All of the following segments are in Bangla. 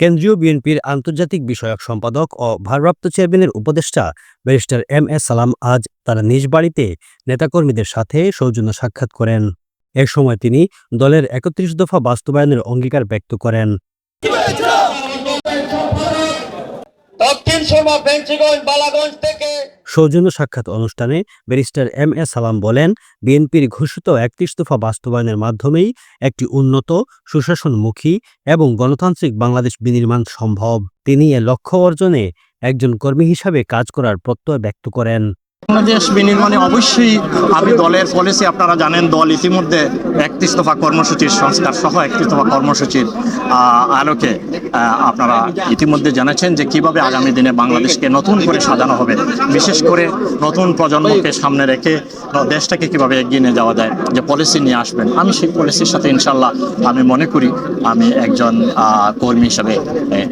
কেন্দ্রীয় বিএনপির আন্তর্জাতিক বিষয়ক সম্পাদক ও ভারপ্রাপ্ত চেয়ারম্যানের উপদেষ্টা ব্যারিস্টার এম এস সালাম আজ তার নিজ বাড়িতে নেতাকর্মীদের সাথে সৌজন্য সাক্ষাৎ করেন। এ সময় তিনি দলের একত্রিশ দফা বাস্তবায়নের অঙ্গীকার ব্যক্ত করেন। সৌজন্য সাক্ষাৎ অনুষ্ঠানে ব্যারিস্টার এম এ সালাম বলেন, বিএনপির ঘোষিত একত্রিশ দফা বাস্তবায়নের মাধ্যমেই একটি উন্নত, সুশাসনমুখী এবং গণতান্ত্রিক বাংলাদেশ বিনির্মাণ সম্ভব। তিনি এ লক্ষ্য অর্জনে একজন কর্মী হিসাবে কাজ করার প্রত্যয় ব্যক্ত করেন। বাংলাদেশ বিনির্মাণে অবশ্যই আমি দলের পলিসি আপনারা জানেন, দল ইতিমধ্যে একত্রিশ দফা কর্মসূচির সংস্কার সহ একত্রিশ দফা কর্মসূচির আলোকে আপনারা ইতিমধ্যে জানাচ্ছেন যে কীভাবে আগামী দিনে বাংলাদেশকে নতুন করে সাজানো হবে। বিশেষ করে নতুন প্রজন্মকে সামনে রেখে দেশটাকে কীভাবে এগিয়ে নিয়ে যাওয়া যায়, যে পলিসি নিয়ে আসবেন। আমি সেই পলিসির সাথে ইনশাল্লাহ আমি মনে করি আমি একজন কর্মী হিসাবে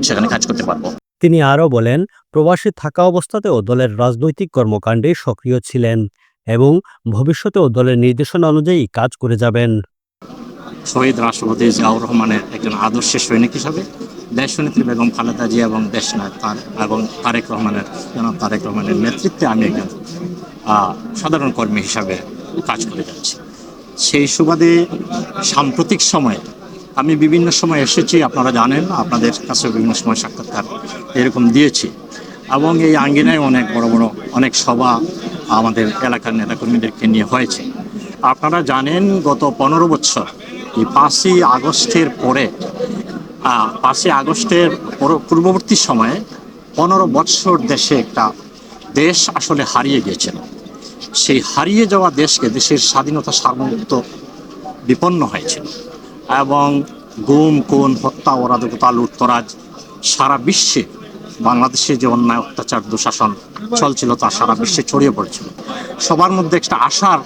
সেখানে কাজ করতে পারব। তিনি আরও বলেন, প্রবাসী থাকা অবস্থাতেও দলের রাজনৈতিক কর্মকাণ্ডে সক্রিয় ছিলেন এবং ভবিষ্যতেও দলের নির্দেশনা অনুযায়ী কাজ করে যাবেন। শহীদ রাষ্ট্রপতি জিয়াউর রহমানের একজন আদর্শের সৈনিক হিসাবে দেশনেত্রী বেগম খালেদা জিয়া এবং দেশনায়ক তার এবং তারেক রহমানের, জনাব তারেক রহমানের নেতৃত্বে আমি একজন সাধারণ কর্মী হিসাবে কাজ করে যাচ্ছি। সেই সুবাদে সাম্প্রতিক সময়ে আমি বিভিন্ন সময় এসেছি, আপনারা জানেন, আপনাদের কাছে বিভিন্ন সময় সাক্ষাৎকার এরকম দিয়েছি। এবং এই আঙ্গিনায় অনেক বড় বড়, অনেক সভা আমাদের এলাকার নেতাকর্মীদেরকে নিয়ে হয়েছে। আপনারা জানেন, গত পনেরো বছর, এই পাঁচই আগস্টের পরে পাঁচই আগস্টের পর- পূর্ববর্তী সময়ে পনেরো বছর দেশে একটা দেশ আসলে হারিয়ে গিয়েছিল। সেই হারিয়ে যাওয়া দেশকে, দেশের স্বাধীনতা সার্বভৌমত্ব বিপন্ন হয়েছিল। এবং গুম, খুন, হত্যা অরাজকতা লুটতরাজ সারা বিশ্বে বাংলাদেশে যে অন্যায়, অত্যাচার, দুঃশাসন চলছিল তা সারা বিশ্বে ছড়িয়ে পড়েছিল। সবার মধ্যে একটা আশার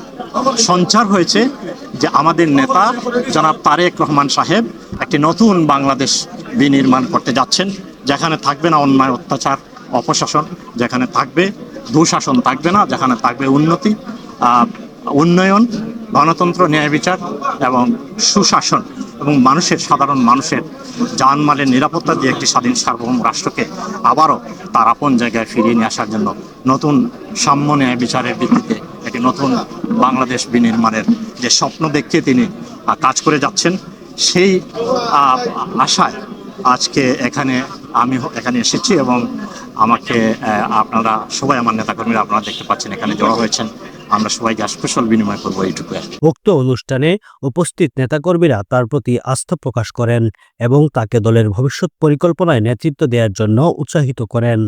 সঞ্চার হয়েছে যে আমাদের নেতা জনাব তারেক রহমান সাহেব একটি নতুন বাংলাদেশ বিনির্মাণ করতে যাচ্ছেন, যেখানে থাকবে না অন্যায়, অত্যাচার, অপশাসন, যেখানে থাকবে দুঃশাসন থাকবে না, যেখানে থাকবে উন্নতি উন্নয়ন গণতন্ত্র, ন্যায় বিচার এবং সুশাসন এবং মানুষের, সাধারণ মানুষের জানমালের নিরাপত্তা দিয়ে একটি স্বাধীন সার্বভৌম রাষ্ট্রকে আবারও তার আপন জায়গায় ফিরিয়ে নিয়ে আসার জন্য নতুন সাম্য ন্যায় বিচারের ভিত্তিতে একটি নতুন বাংলাদেশ বিনির্মাণের যে স্বপ্ন দেখিয়ে তিনি কাজ করে যাচ্ছেন, সেই আশায় আজকে এখানে আমি এখানে এসেছি এবং আমাকে আপনারা সবাই আমার নেতাকর্মীরা আপনারা দেখতে পাচ্ছেন এখানে জড়ো হয়েছেন। আমরা সবাই গ্যাস কুশল বিনিময় করব এইটুকু আর উক্ত অনুষ্ঠানে উপস্থিত নেতাকর্মীরা তার প্রতি আস্থা প্রকাশ করেন এবং তাকে দলের ভবিষ্যৎ পরিকল্পনায় নেতৃত্ব দেওয়ার জন্য উৎসাহিত করেন।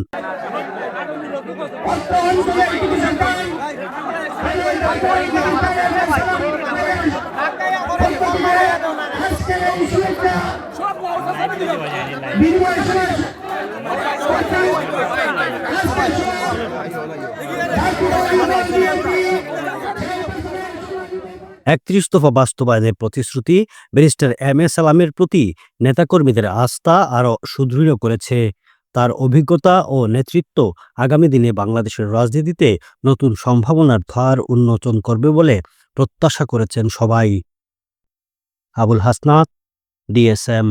একত্রিশ দফা বাস্তবায়নের প্রতিশ্রুতি ব্যারিস্টার এম এ সালামের প্রতি নেতাকর্মীদের আস্থা আরও সুদৃঢ় করেছে। তার অভিজ্ঞতা ও নেতৃত্ব আগামী দিনে বাংলাদেশের রাজনীতিতে নতুন সম্ভাবনার ধার উন্মোচন করবে বলে প্রত্যাশা করেছেন সবাই। আবুল হাসনাত, ডিএসএম।